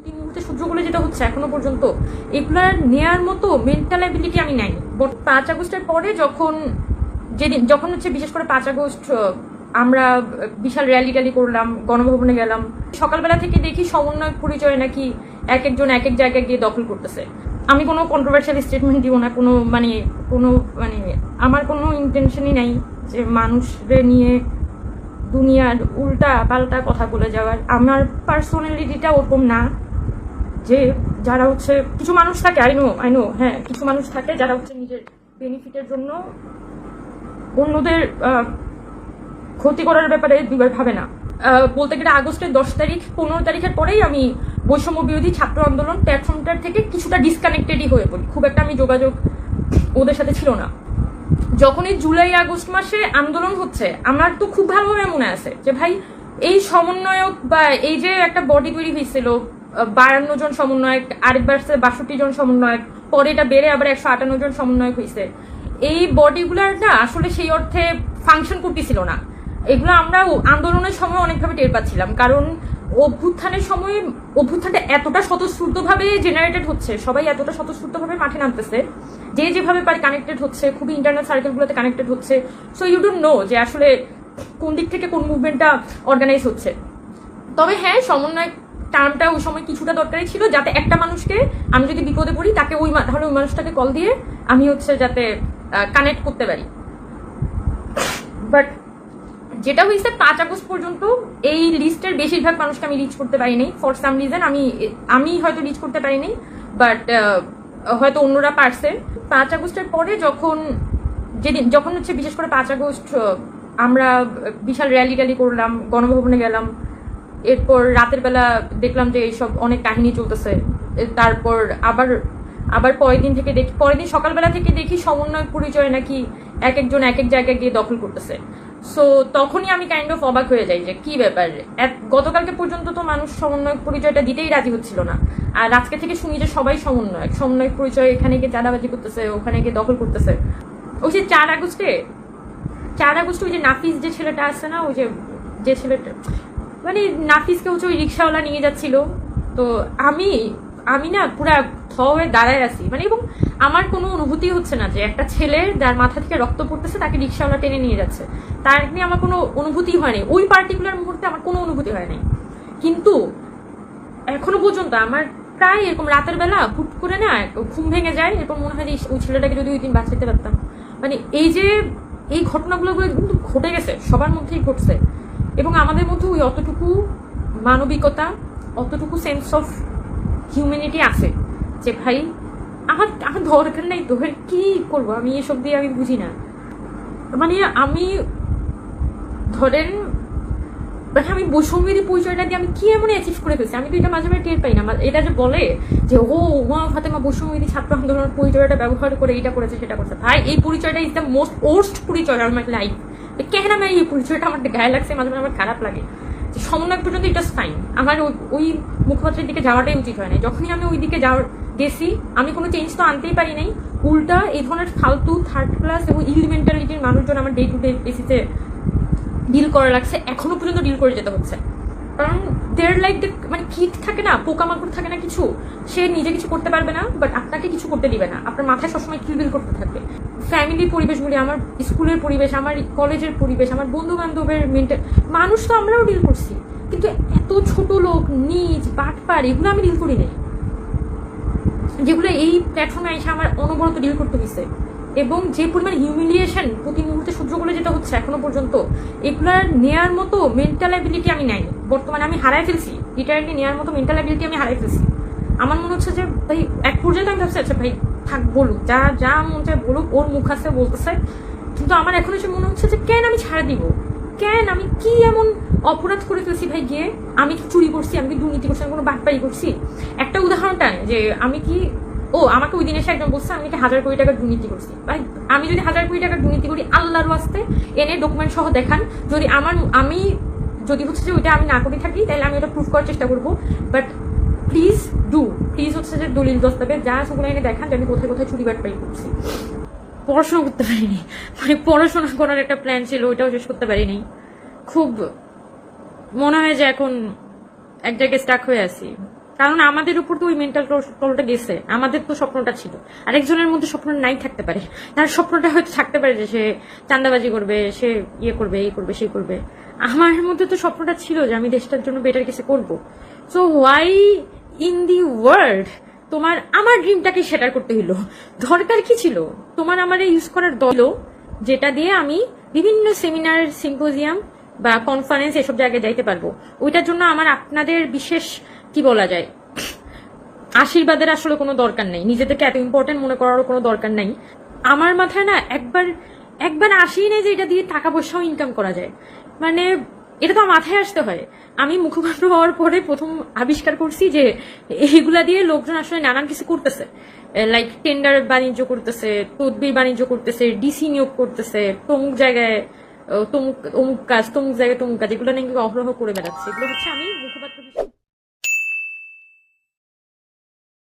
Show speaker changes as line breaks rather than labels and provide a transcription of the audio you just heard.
প্রতি মুহূর্তে সহ্য করে যেটা হচ্ছে এখনও পর্যন্ত, এগুলার নেয়ার মতো মেন্টাল অ্যাবিলিটি আমি নাই। পাঁচ আগস্টের পরে যখন, যেদিন যখন হচ্ছে বিশেষ করে পাঁচ আগস্ট আমরা বিশাল র্যালি ট্যালি করলাম, গণভবনে গেলাম, সকালবেলা থেকে দেখি সমন্বয় পরিচয় নাকি এক একজন এক এক জায়গায় গিয়ে দখল করতেছে। আমি কোনো কন্ট্রোভার্সিয়াল স্টেটমেন্ট দিব না, কোনো মানে কোনো মানে আমার কোনো ইন্টেনশনই নাই যে মানুষদের নিয়ে দুনিয়ার উল্টা পাল্টা কথা বলে যাওয়ার। আমার পার্সোনালিটিটা ওরকম না। যে যারা হচ্ছে, কিছু মানুষ থাকে আইনো আইনো হ্যাঁ কিছু মানুষ থাকে যারা হচ্ছে নিজের বেনিফিটের জন্য অন্যদের ক্ষতি করার ব্যাপারে দুবার ভাবে না। বলতে গেলে আগস্টের দশ তারিখ, পনেরো তারিখের পরেই আমি বৈষম্য বিরোধী ছাত্র আন্দোলন প্ল্যাটফর্মটার থেকে কিছুটা ডিসকানেক্টেডই হয়ে পড়ি। খুব একটা আমি যোগাযোগ ওদের সাথে ছিল না। যখনই জুলাই, আগস্ট মাসে আন্দোলন হচ্ছে, আমার তো খুব ভালোভাবে মনে আছে যে ভাই, এই সমন্বয়ক বা এই যে একটা বডি তৈরি হয়েছিল বায়ান্ন জন সমন্বয়ক, আরেকবার বাষট্টি জন সমন্বয়ক, পরে এটা বেড়ে আবার একশো আটান্ন জন সমন্বয়ক হয়েছে এই বডিগুলার না আসলে সেই অর্থে ফাংশন করতেছিল না। এগুলো আমরা আন্দোলনের সময় অনেকভাবে টের পাচ্ছিলাম, কারণ অভ্যুত্থানের সময় অভ্যুত্থানটা এতটা স্বতঃস্ফূর্তভাবে জেনারেটেড হচ্ছে, সবাই এতটা স্বতঃস্ফূর্তভাবে মাঠে নামতেছে, যে যেভাবে পারে কানেক্টেড হচ্ছে, খুবই ইন্টারনাল সার্কেলগুলোতে কানেক্টেড হচ্ছে। সো ইউ ডোন্ট নো যে আসলে কোন দিক থেকে কোন মুভমেন্টটা অর্গানাইজ হচ্ছে। তবে হ্যাঁ সমন্বয় টার্মটা ওই সময় কিছুটা দরকারি ছিল যাতে একটা মানুষকে আমি যদি বিপদে পড়ি, তাকে ওই তাহলে ওই মানুষটাকে কল দিয়ে আমি হচ্ছে যাতে কানেক্ট করতে পারি। বাট যেটা হয়েছে পাঁচ আগস্ট পর্যন্ত এই লিস্টের বেশিরভাগ মানুষকে আমি রিচ করতে পারিনি। ফর সাম রিজন আমি আমি হয়তো রিচ করতে পারিনি বাট হয়তো অন্যরা পারছে। পাঁচ আগস্টের পরে যখন, যেদিন, যখন হচ্ছে বিশেষ করে পাঁচ আগস্ট আমরা বিশাল র্যালি ট্যালি করলাম, গণভবনে গেলাম এরপর রাতের বেলা দেখলাম যে এইসব অনেক কাহিনী চলতেছে। তারপর আবার আবার পরের দিন থেকে দেখি, পরের দিন সকালবেলা থেকে দেখি সমন্বয় পরিচয় নাকি এক একজন এক এক জায়গায় গিয়ে দখল করতেছে। সো তখনই আমি কাইন্ড অফ অবাক হয়ে যাই যে কি ব্যাপার? গতকালকে পর্যন্ত তো মানুষ সমন্বয় পরিচয়টা দিতেই রাজি হচ্ছিল না। আর আজকে থেকে শুনি যে সবাই সমন্বয় সমন্বয়ক পরিচয় এখানে গিয়ে চাঁদাবাজি করতেছে, ওখানে গিয়ে দখল করতেছে। ওই যে চার আগস্টে, চার আগস্ট ওই যে নাফিস যে ছেলেটা আছে না, ওই যে যে ছেলেটা মানে নাফিসকে হচ্ছে ওই রিক্সাওয়ালা নিয়ে যাচ্ছিল। তো আমি আমি না পুরা থ হয়ে দাঁড়ায় আছি। মানে এবং আমার কোনো অনুভূতি হচ্ছে না যে একটা ছেলের যার মাথা থেকে রক্ত পড়তেছে তাকে রিক্সাওয়ালা টেনে নিয়ে যাচ্ছে। তার নিয়ে আমার কোনো অনুভূতি হয়নি ওই পার্টিকুলার মুহূর্তে আমার কোনো অনুভূতি হয়নি কিন্তু এখনও পর্যন্ত আমার প্রায় এরকম রাতের বেলা হুট করে না ঘুম ভেঙে যায় এরকম মনে হয় যে ওই ছেলেটাকে যদি ওই দিন বাঁচাতে পারতাম। মানে এই যে এই ঘটনাগুলো কিন্তু ঘটে গেছে, সবার মধ্যেই ঘটছে। এবং আমাদের মধ্যে ওই অতটুকু মানবিকতা, অতটুকু সেন্স অফ হিউম্যানিটি আছে যে ভাই, আমার আমার দরকার নেই তো কি করব? আমি এসব দিয়ে আমি বুঝি না। মানে আমি, ধরেন মানে আমি বৈষম্যের পরিচয়টা দিয়ে আমি কি এমন অ্যাচিভ করে ফেলছি? আমি তো এটা মাঝে মাঝে টের পাই না। মা- এটা যে বলে যে ও উমা, ফাতেমা, বৈষম্যবিধি, ছাত্র আন্দোলনের পরিচয়টা ব্যবহার করে এটা করেছে, সেটা করেছে। ভাই, এই পরিচয়টা ইজ দ্য মোস্ট ওর্স্ট পরিচয় আমার লাইফ কেন আমি এই পরিচয়টা আমার গায়ে লাগছে মাঝে মাঝে আমার খারাপ লাগে। যে সমন্বয় পর্যন্ত এটা ফাইন আমার ওই- মুখপাত্রের দিকে যাওয়াটাই উচিত হয় না যখনই আমি ওই দিকে যাওয়ার, গেছি, আমি কোনো চেঞ্জ তো আনতেই পারি নাই। উল্টা এই ধরনের ফালতু থার্ড ক্লাস এবং ইল মানুষজন আমার ডে টু ডে বেসিসে ডিল করা লাগছে, এখনও পর্যন্ত ডিল করে যেতে হচ্ছে। কারণ দেয়ার লাইক মানে কিট থাকে না, পোকামাকড় থাকে না কিছু, সে নিজে কিছু করতে পারবে না বাট আপনাকে কিছু করতে দিবে না। আপনার মাথায় সবসময় কিলবিল করতে থাকবে। ফ্যামিলির পরিবেশগুলি, আমার স্কুলের পরিবেশ, আমার কলেজের পরিবেশ, আমার বন্ধু বান্ধবের মেন্টাল মানুষ তো আমরাও ডিল করছি। কিন্তু এত ছোট লোক, নিজ, বাটপার, এগুলো আমি ডিল করি নাই। যেগুলো এই প্ল্যাটফর্মে এসে আমার অনবরত ডিল করতে হয়েছে এবং যে পরিমাণ হিউমিলিয়েশন প্রতি মুহূর্তে সহ্য করে যেতে হচ্ছে এখনও পর্যন্ত, এগুলার নেয়ার মতো মেন্টাল অ্যাবিলিটি আমি নাই। বর্তমানে আমি হারাই ফেলছি। রিটায়ারলি নেওয়ার মতো মেন্টাল অ্যাবিলিটি আমি হারাই ফেলছি। আমার মনে হচ্ছে যে, ভাই, এক পর্যন্ত আমি ভাবছি আচ্ছা ভাই, থাক, বলুক। যা যা মন চায় বলুক, ওর মুখ আছে, বলতেছে। কিন্তু আমার এখন এসে মনে হচ্ছে যে, কেন আমি ছাড়া দিব? কেন আমি কি এমন অপরাধ করে ফেলছি, ভাই, গিয়ে? আমি কি চুরি করছি? আমি কি দুর্নীতি করছি? আমি কোনো বাটপাই করছি? একটা উদাহরণ টান যে, আমি কি ও, আমাকে ওই দিন এসে একজন বলছে, আমি হাজার কোটি টাকার দুর্নীতি করছি। আমি যদি হাজার কোটি টাকার দুর্নীতি করি, আল্লাহর ওয়াস্তে এনে ডকুমেন্ট সহ দেখান, যদি আমার, আমি যদি হচ্ছে যে ওইটা আমি না করে থাকি, তাহলে আমি ওটা প্রুফ করার চেষ্টা করব। বাট প্লিজ ডু প্লিজ হচ্ছে যে দলিল দস্তাবেজ, যা সেগুলো এনে দেখান যে আমি কোথায় কোথায় চুরি বাটপাই করছি। পড়াশোনা করতে পারিনি। মানে পড়াশোনা করার একটা প্ল্যান ছিল, ওইটাও শেষ করতে পারিনি। খুব মনে হয় যে এখন এক জায়গায় স্টাক হয়ে আছি। কারণ আমাদের উপর তো ওই মেন্টাল টোলটা গেছে। আমাদের তো স্বপ্নটা ছিল। আরেকজনের মধ্যে স্বপ্ন নাই থাকতে পারে। তার স্বপ্নটা হয়তো থাকতে পারে যে সে চান্দাবাজি করবে, সে ইয়ে করবে, এই করবে, সেই করবে। আমার মধ্যে তো স্বপ্নটা ছিল যে আমি দেশটার জন্য বেটার কিছু করব। So why in the world তোমার, আমার ড্রিমটাকে সেটার করতে হইল দরকার কি ছিল? তোমার আমার ইউজ করার দল যেটা দিয়ে আমি বিভিন্ন সেমিনার সিম্পোজিয়াম বা কনফারেন্স এসব জায়গায় যাইতে পারব। ওইটার জন্য আমার আপনাদের বিশেষ কি বলা যায়? আশীর্বাদের আসলে কোনো দরকার নেই। নিজেদেরকে এত ইম্পর্টেন্ট মনে করারও কোনো দরকার নেই। আমার মাথায় না একবার একবার আসেই নেই যে এটা দিয়ে টাকা পয়সাও ইনকাম করা যায়। মানে এটা তো মাথায় আসতে হয়। আমি মুখপাত্র হওয়ার পরে প্রথম আবিষ্কার করছি যে এইগুলা দিয়ে লোকজন আসলে নানান কিছু করতেছে। লাইক টেন্ডার বাণিজ্য করতেছে, তদবির বাণিজ্য করতেছে ডিসি নিয়োগ করতেছে, তমুক জায়গায় তমুক অমুক কাজ, তমুক জায়গায় তমুক কাজ, এগুলো নাকি অহরহ করে বেড়াচ্ছে। এগুলো হচ্ছে আমি মুখপাত্র